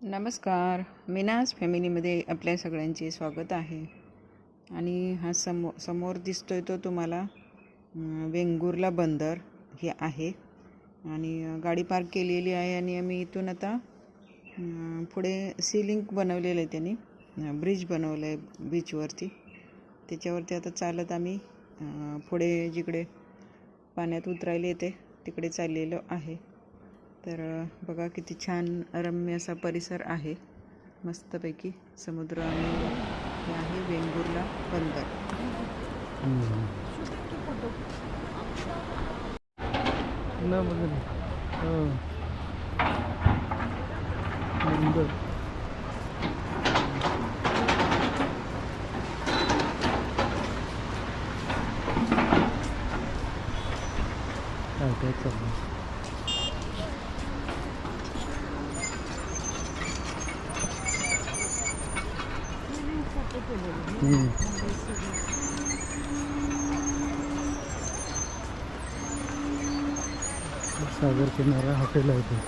नमस्कार. मीनाज फॅमिलीमध्ये आपल्या सगळ्यांचे स्वागत आहे. आणि हा समो समोर दिसतो आहे तो तुम्हाला वेंगुर्ला बंदर हे आहे. आणि गाडी पार्क केलेली आहे आणि आम्ही इथून आता पुढे सीलिंक बनवलेलं आहे त्यांनी ब्रिज बनवलं आहे बीचवरती. त्याच्यावरती आता चालत आम्ही पुढे जिकडे पाण्यात उतरायला येते तिकडे चाललेलो आहे. तर बघा किती छान रम्य असा परिसर आहे. मस्तपैकी समुद्र आणि हे आहे वेंगुर्ला बंदर. ना काय चाललं हम्म. सागर किनारा हॉटेल आहे ते.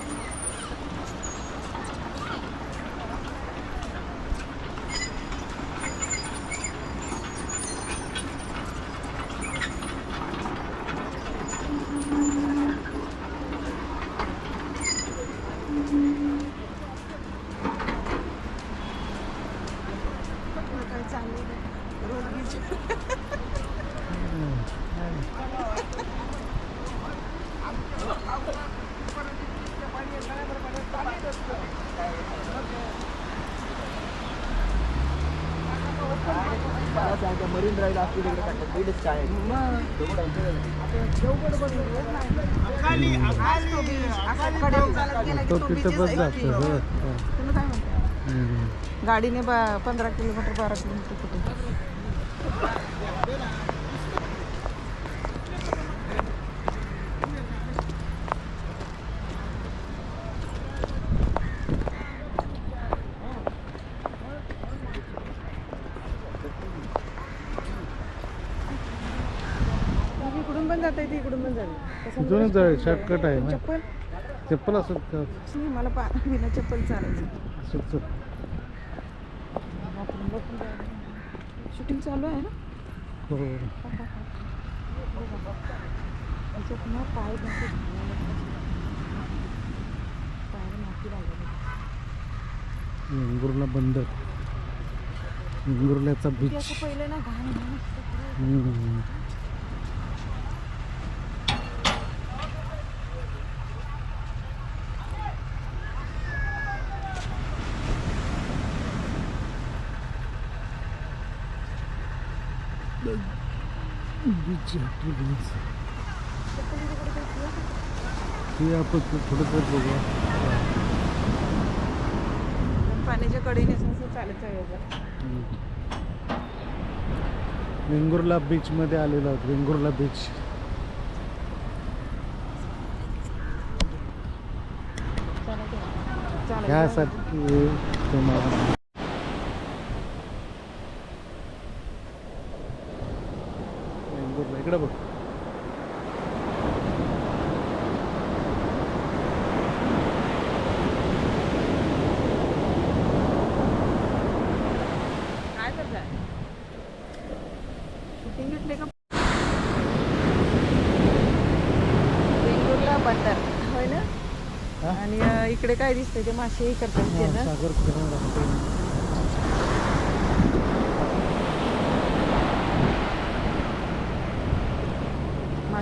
मरीन ड्राईव्ह असते तिकडे टाकतात बीडच काय तो तिथं बस जातो हो. गाडीने बा पंधरा किलोमीटर बारा किलोमीटर कुठे इकडून पण जाता येते इकडून पण जाते. इथूनच जाऊ शॉर्टकट आहे ना? चप्पल. चप्पल असत का? नाही, मला पा बिना चप्पल चालायचं असत शूटिंग चालू आहे ना? हो. त्याच्यात ना पाय माती लागली वेंगुर्ला बंदर वेंगुर्ल्याचा बीच पहिले ना घाण बीच बीच हे आपण थोडं तर पाण्याच्या कडेने चालत वेंगुर्ला बीचमध्ये आलेलो आहोत वेंगुर्ला बीच ह्यासाठी तुम्हाला वेंगुर्ला इकडे बघ काय करताय शूटिंग घेतले का वेंगुर्ला बंदर होय ना? हा? आणि इकडे काय दिसतंय ते मासे हे करतात ते ना सागर किनारा हॉटेल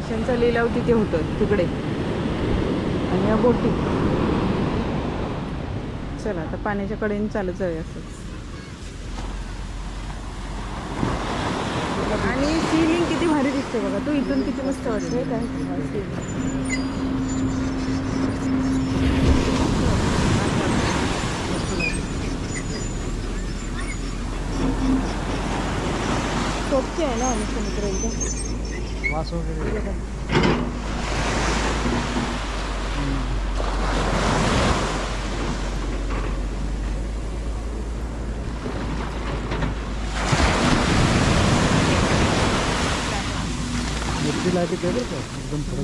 माशांचा लिलाव तिथे होतं तिकडे. आणि या बोटी. चला आता पाण्याच्या कडेने चालत जाऊया असं. आणि सिलिंग किती भारी दिसते बघा. तू इथून किती मस्त वाटते काय? सोपी आहे ना आणि समुद्र एकदम. वास वगैरे मिरची लाइट ते बरं का एकदम पुढे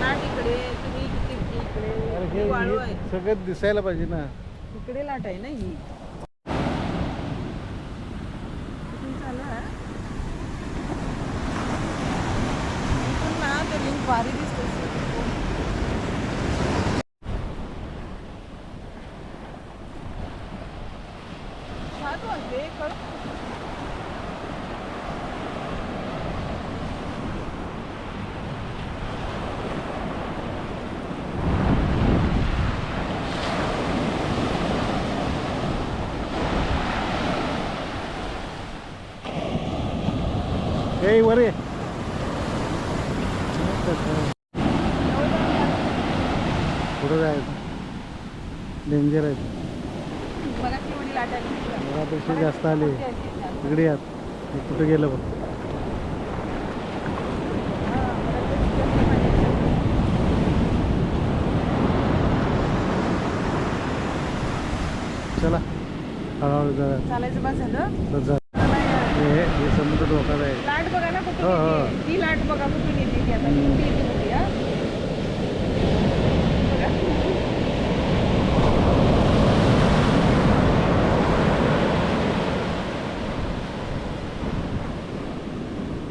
लाट इकडे तुम्ही किती इकडे अरे ही हे- वाळू हे आहे सगळं दिसायला पाहिजे ना. इकडे लाट आहे ना ही इथून चालू आहे इथून ना ते लिंक भारी दिसते सात वाजले कळत हे वर. ये पुढं जायचं डेंजर आहे घरापेक्षा जास्त आले. तिकडे हे कुठं गेलं बघ. चला. हळूहळू जरा. झालं. हे हे समुद्र धोका आहे लाट बघा ना कुठून हो, हो. येते ही लाट बघा कुठून येते ती आता हम्म. येते मोठी, हा? बघा.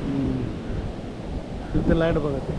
हम्म. तिथे लाइट बघा ते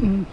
Mm.